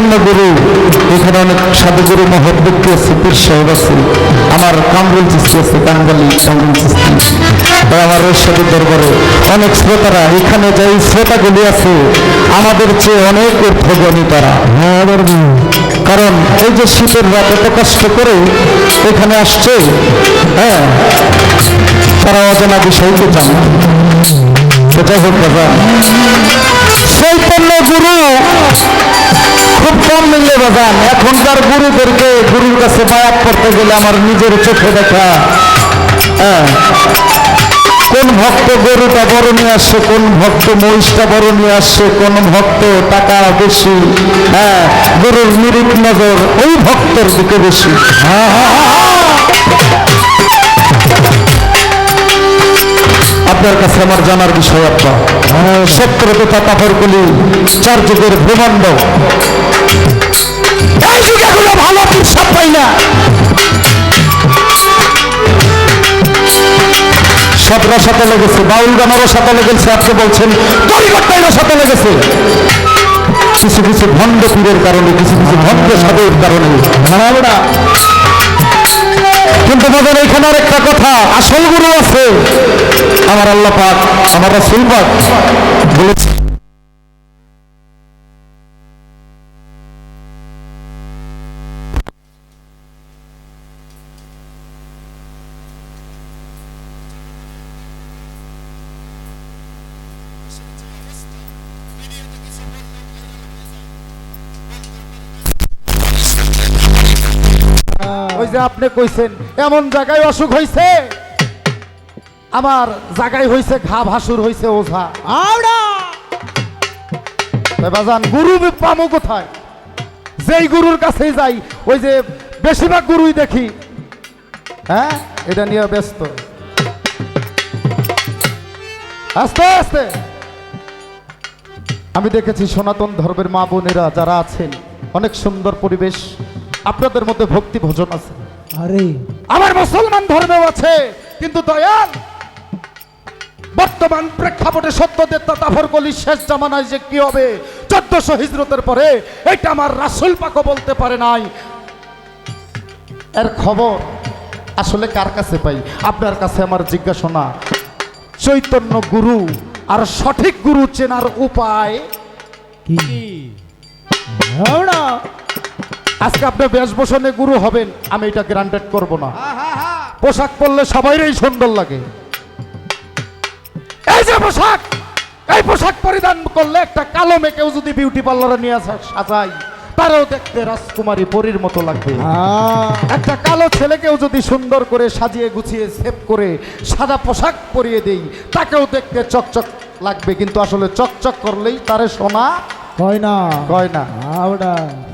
চৈতন্য গুরু এখানে অনেক সাধুগুরু মহৎ ব্যক্তি আছে পীর সাহেব আছে। আমার কামরুল চিস্তি আছে কাঙ্গালি কামরুল চিস্তি। আমার রশিদের দরবারে অনেক শ্রোতারা, এখানে যে এই শ্রোতাগুলি আছে, আমাদের চেয়ে অনেক ঊর্ধ্বগামী তারা। কারণ এই যে শীতের রাত এত কষ্ট করে এখানে আসছে হ্যাঁ তারা অজানা বিষয়কে জানে। যাই হোক, বাবা। চৈতন্য গুরু খুব কম মিললে বাজান এখনকার গুরুদেরকে গুরুর কাছে বায়াত করতে গেলে আমার নিজের চোখে দেখা। হ্যাঁ। কোন ভক্ত গরুটা বড় নিয়ে আসছে কোন ভক্ত মহিষটা বড় নিয়ে আসছে কোন ভক্ত টাকা বেশি হ্যাঁ গরুর নিরিখ নজর ওই ভক্তের দিকে বেশি। আপনার কাছে আমার জানার বিষয় আপনার। সত্তর তথা কাপড়গুলি চার যুগের কোনো ভালো পিসাব পাই না। সব রসাতে লেগেছে বাউল গানেরও সাথে লেগেছে, আপনি বলছেন তরিগট্টাইরও সাথে লেগেছে। কিছু কিছু ভণ্ড পীরের কারণে, কিছু কিছু ভণ্ড সাধুর কারণে। আমরা কিন্তু মজার এখানে আরেকটা কথা, আসল গুরু আছে। আমার আল্লাহ পাক, আমার রাসূল বলেছে ওই যে আপনি কইছেন এমন জায়গায় অসুখ হইছে? আমার জায়গায় হইছে ঘা ভাসুর হইছে ওঝা। বাজান গুরু পামো কোথায়? যেই গুরুর কাছেই যাই ওই যে বেশিরভাগ গুরুই দেখি। হ্যাঁ? এটা নিয়ে ব্যস্ত। আস্তে আস্তে। আমি দেখেছি সনাতন ধর্মের মা বোনেরা যারা আছেন অনেক সুন্দর পরিবেশ। আপনাদের মধ্যে ভক্তি ভোজন আছে। আরে। আমার মুসলমান ধর্মেও আছে কিন্তু দয়াল বর্তমান প্রেক্ষাপটে সত্যদের তাফর কলি শেষ জামানায় যে কি হবে চোদ্দশো হিজরতের পরে এটা আমার রাসুল পাকও বলতে পারে নাই। এর খবর আসলে কার কাছে পাই? আপনার কাছে আমার জিজ্ঞাসনা চৈতন্য গুরু আর সঠিক গুরু চেনার উপায় কি? হাওড়া আজকে আপনি বেশভূষণে গুরু হবেন আমি এটা গ্রান্টেড করব না। পোশাক পরলে সবাইরই সুন্দর লাগে। এই যে পোশাক এই পোশাক পরিধান করলে একটা কালো মেয়েকেও যদি বিউটি পার্লারে নিয়ে আসা সাজাই তারও দেখতে রাজকুমারী পরীর মতো লাগবে। একটা কালো ছেলেকেও যদি সুন্দর করে সাজিয়ে গুছিয়ে সেভ করে সাদা পোশাক পরিয়ে দেই তাকেও দেখতে চকচক লাগবে কিন্তু আসলে চকচক করলেই তারে সোনা কয় না কয় না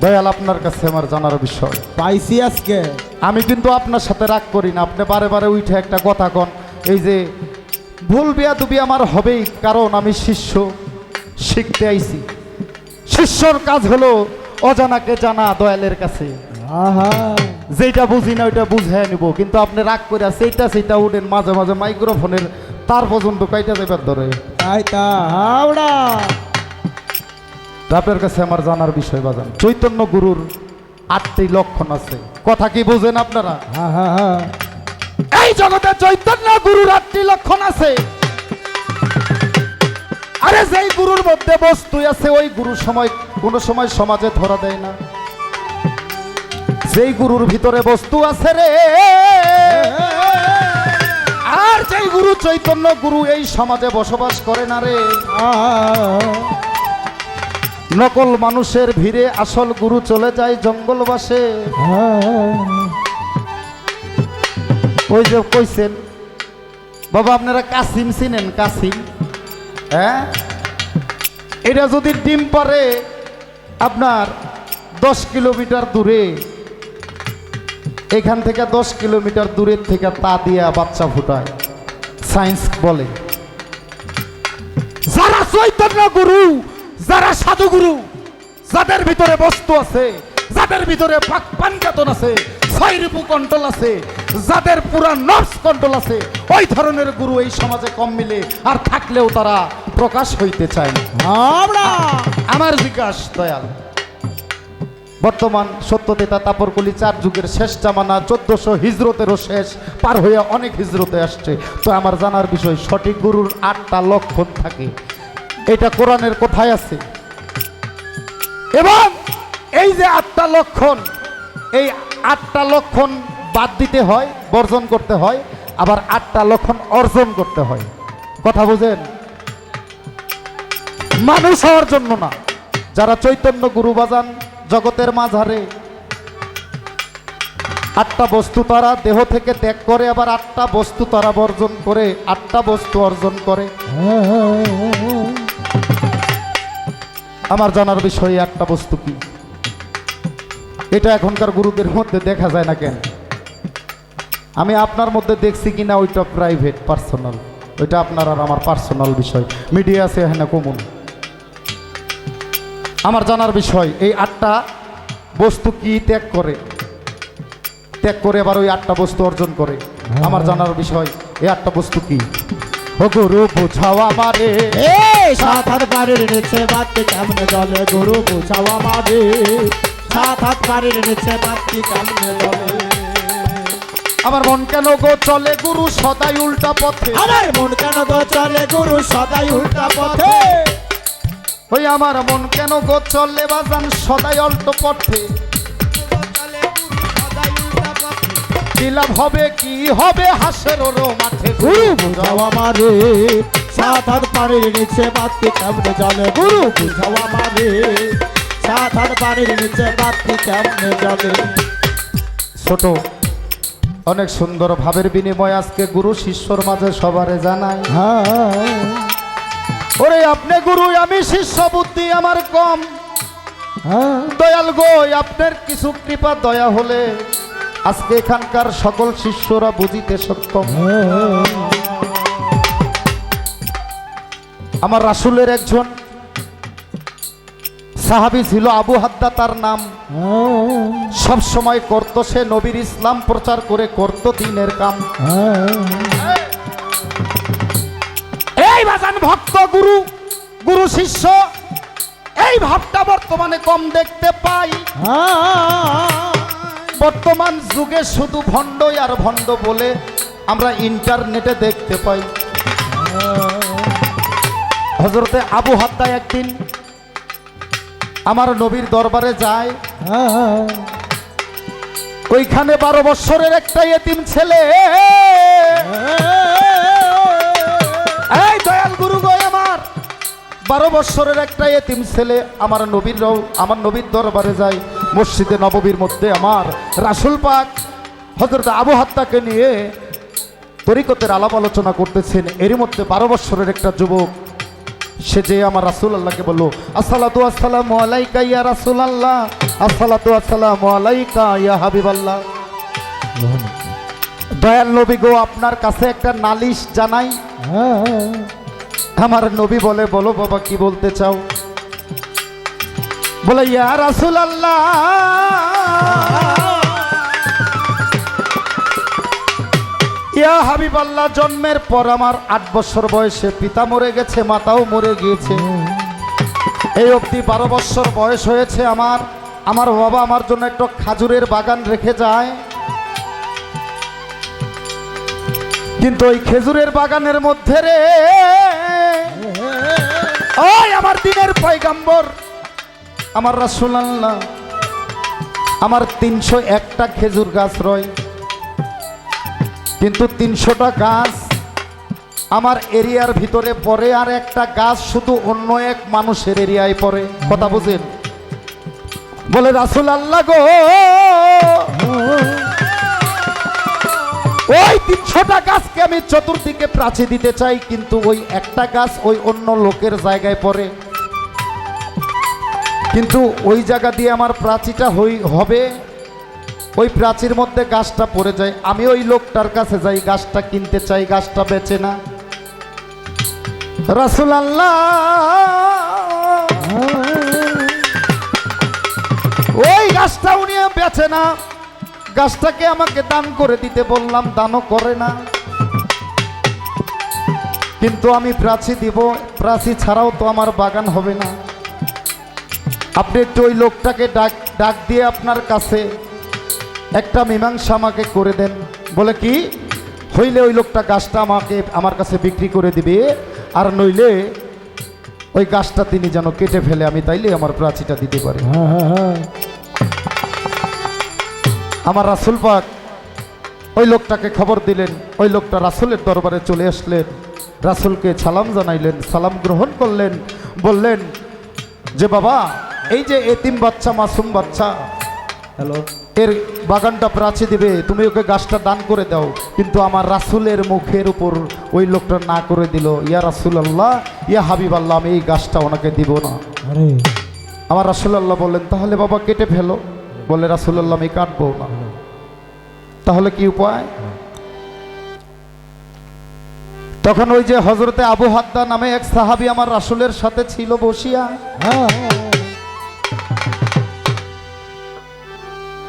দয়াল আপনার কাছে আমার জানার বিষয়। পাইছি আজকে। আমি কিন্তু আপনার সাথে রাগ করি না। আপনি বারে বারে উঠে একটা কথা কন। এই যে ভুল বিয়া দুবি আমার হবেই কারণ আমি শিষ্য। শিখতে আইছি। শিষ্যর কাজ হলো অজানাকে জানা দয়ালের কাছে। যেটা বুঝি না ওইটা বুঝে নিব। কিন্তু আপনি রাগ করে সেইটা সেইটা উঠেন মাঝে মাঝে মাইক্রোফোনের তার পর্যন্ত কাইটা দেবার ধরে। তাই তা হাওড়া তো আপনার কাছে আমার জানার বিষয় বাজান। চৈতন্য গুরুর আটটি লক্ষণ আছে। কথা কি বুঝেন আপনারা? এই জগতে চৈতন্য গুরুর আটটি লক্ষণ আছে। আরে যেই গুরুর মধ্যে বস্তু আছে ওই গুরু সময় কোন সময় সমাজে ধরা দেয় না। যেই গুরুর ভিতরে বস্তু আছে রে আর যেই গুরু চৈতন্য গুরু এই সমাজে বসবাস করে না রে। নকল মানুষের ভিড়ে আসল গুরু চলে যায় জঙ্গলবাসে। ওই যে কইছেন, বাবা, আপনারা কাসিম চিনেন, কাসিম? হ্যাঁ? এটা যদি ডিম পারে, আপনার দশ কিলোমিটার দূরে, এখান থেকে দশ কিলোমিটার দূরের থেকে তা দিয়া বাচ্চা ফুটায়। সায়েন্স বলে। যারা চৈতন্য গুরু যারা সাধু গুরু যাদের ভিতরে বস্তু আছে যাদের ভিতরে পাঞ্জাতন আছে ছয় রিপু কন্ট্রোল আছে যাদের পুরা নর্স কন্ট্রোল আছে ওই ধরনের গুরু এই সমাজে কম মিলে আর থাকলেও তারা প্রকাশ হইতে চায় হাওড়া আমার। জিজ্ঞাস দয়াল। বর্তমান সত্যতেতা তাপরকলি চার যুগের শেষ জামানা চোদ্দশো হিজরতেরও শেষ পার হয়ে অনেক হিজরতে আসছে। তো আমার জানার বিষয় সঠিক গুরুর আটটা লক্ষণ থাকে। এটা কোরআনের কোথায় আছে। এবং এই যে আটটা লক্ষণ, এই আটটা লক্ষণ বাদ দিতে হয়, বর্জন করতে হয়, আবার আটটা লক্ষণ অর্জন করতে হয়। কথা বুঝেন? মানুষ হওয়ার জন্য না। যারা চৈতন্য গুরু বাজান জগতের মাঝারে, আটটা বস্তু তারা দেহ থেকে ত্যাগ করে, আবার আটটা বস্তু তারা বর্জন করে, আটটা বস্তু অর্জন করে। আমার জানার বিষয় একটা বস্তু কি? এটা এখনকার গুরুদের মধ্যে দেখা যায় না কেন? আমি আপনার মধ্যে দেখছি কিনা ওইটা প্রাইভেট পার্সোনাল ওইটা আপনার আর আমার পার্সোনাল বিষয়। মিডিয়া আছে হ্যাঁ কমন। আমার জানার বিষয় এই আটটা বস্তু কি ত্যাগ করে? ত্যাগ করে আবার ওই আটটা বস্তু অর্জন করে। আমার জানার বিষয় এই আটটা বস্তু কি? ও গুরু বুঝাও আমারে। সাত হাত বাড়ির নিচে বাতি কেমনে জলে? গুরু বুঝাও আমারে। সাত হাত বাড়ির নিচে বাতি কেমনে জলে? আমার মন কেন গো চলে গুরু সদাই উল্টা পথে? আমার মন কেন গো চলে গুরু সদাই উল্টা পথে? ওই আমার মন কেন গো চলে বাজান সদাই অল্ট পথে? লাভ হবে কি? হবে হাসের মাঠে গুরু বুঝাও আমারে সাত হাত বাড়ির নিচে বাতি কেমনে জলে গুরু বুঝাও আমারে সাত হাত বাড়ির নিচে বাতি কেমনে জলে ছোট অনেক সুন্দর ভাবের বিনিময় আজকে গুরু শিষ্যর মাঝে সবারে জানাই। হ্যাঁ। ওরে আপনি গুরু আমি শিষ্য বুদ্ধি আমার কম। হ্যাঁ। দয়াল গো আপনার কিছু কৃপা দয়া হলে আজকে এখানকার সকল শিষ্যরা বুঝিতে সক্ষম। আমার রাসুলের একজন সাহাবি ছিল, আবু হাদ্দা তার নাম। সব সময় করত সে নবীর ইসলাম প্রচার করে, করত দিনের কাম। এই বাজান ভক্ত গুরু গুরু শিষ্য, এই ভাবটা বর্তমানে কম দেখতে পাই। বর্তমান যুগে শুধু ভণ্ডই আর ভণ্ড বলে আমরা ইন্টারনেটে দেখতে পাই। হজরতে আবু হাদ্দা একদিন আমার নবীর দরবারে যায়। ওইখানে বারো বৎসরের একটা এতিম ছেলে। বারো বৎসরের একটা এতিম ছেলে আমার নবীর আমার নবীর দরবারে যায় মসজিদে নববীর মধ্যে আমার রাসুল পাক হজরত আবু হাত্তাকে নিয়ে তরিকতের আলাপ আলোচনা করতেছেন। এরই মধ্যে বারো বৎসরের একটা যুবক সে যে আমার রাসুল আল্লাহকে বলল আসসালাতু আসসালামু আলাইকা ইয়া রাসুল আল্লাহ আসসালাতু আসসালামু আলাইকা ইয়া হাবিব আল্লাহ দয়াল নবী গো আপনার কাছে একটা নালিশ জানাই। আমার নবী বলে, বলো বাবা, কি বলতে চাও? বলে, ইয়া রাসুল আল্লাহ ইয়া হাবিব আল্লাহ জন্মের পর আমার আট বছর বয়সে পিতা মরে গেছে, মাতাও মরে গিয়েছে। এই অবধি বারো বছর বয়স হয়েছে আমার। আমার বাবা আমার জন্য একটা খাজুরের বাগান রেখে যায়। কিন্তু ওই খেজুরের বাগানের মধ্যে রে ওই আমার দিনের পয়গাম্বর, আমার রাসুলাল্লাহ, আমার তিনশো একটা খেজুর গাছ রয়, কিন্তু তিনশোটা গাছ আমার এরিয়ার ভিতরে পড়ে আর একটা গাছ শুধু অন্য এক মানুষের এরিয়ায় পড়ে। কথা বুঝেন? বলে রাসুল আল্লাহ গো! ওই তিনশোটা গাছকে আমি চতুর্দিকে প্রাচী দিতে চাই, কিন্তু ওই একটা গাছ ওই অন্য লোকের জায়গায় পড়ে। কিন্তু ওই জায়গা দিয়ে আমার প্রাচীটা হই, হবে। ওই প্রাচীর মধ্যে গাছটা পড়ে যায়। আমি ওই লোকটার কাছে যাই, গাছটা কিনতে চাই, গাছটা বেচে না। রাসুল আল্লাহ ওই গাছটা উনি বেচে না। গাছটাকে আমাকে দান করে দিতে বললাম, দানও করে না। কিন্তু আমি প্রাচী দিব, প্রাচী ছাড়াও তো আমার বাগান হবে না। আপনি একটু ওই লোকটাকে ডাক ডাক দিয়ে আপনার কাছে একটা মীমাংসা আমাকে করে দেন। বলে কি, হইলে ওই লোকটা গাছটা আমাকে, আমার কাছে বিক্রি করে দিবে, আর নইলে ওই গাছটা তিনি যেন কেটে ফেলে, আমি তাইলে আমার প্রাচীটা দিতে পারি। হ্যাঁ হ্যাঁ হ্যাঁ। আমার রাসুল পাক ওই লোকটাকে খবর দিলেন ওই লোকটা রাসুলের দরবারে চলে আসলেন রাসুলকে সালাম জানাইলেন সালাম গ্রহণ করলেন বললেন যে বাবা এই যে এতিম বাচ্চা মাসুম বাচ্চা হ্যালো। এর বাগানটা প্রাচী দিবে তুমি ওকে গাছটা দান করে দাও। কিন্তু আমার রাসুলের মুখের উপর ওই লোকটা না করে দিল ইয়া রাসুল আল্লাহ ইয়া হাবিব আল্লাহ আমি এই গাছটা ওনাকে দিব না। আরে। আমার রাসুলাল্লাহ বললেন তাহলে বাবা কেটে ফেলো। বলে রাসুলাল্লাহ, আমি কাটবো না। তাহলে কি উপায়? তখন ওই যে হজরতে আবু হাদ্দা নামে এক সাহাবি আমার রাসুলের সাথে ছিল বসিয়া।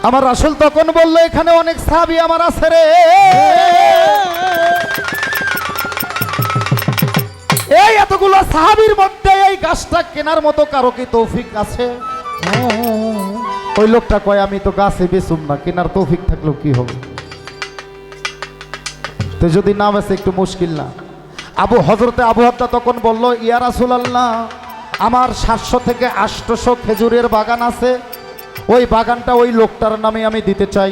আমার রাসুল তখন বলল, এখানে অনেক সাহাবি আমার আছে রে। এই এতগুলো সাহাবির মধ্যে এই গাছটা কেনার মতো কারও কি তৌফিক আছে? ওই লোকটা কয়, আমি তো গাছে বেচুম না, কেনার তৌফিক থাকলেও কি হবে? তো যদি না বেসে একটু মুশকিল না। আবু হজরতে আবু হত্যা তখন বলল, ইয়া রাসুল আল্লাহ আমার সাতশো থেকে আটশোশো খেজুরের বাগান আছে। ওই বাগানটা ওই লোকটার নামে আমি দিতে চাই।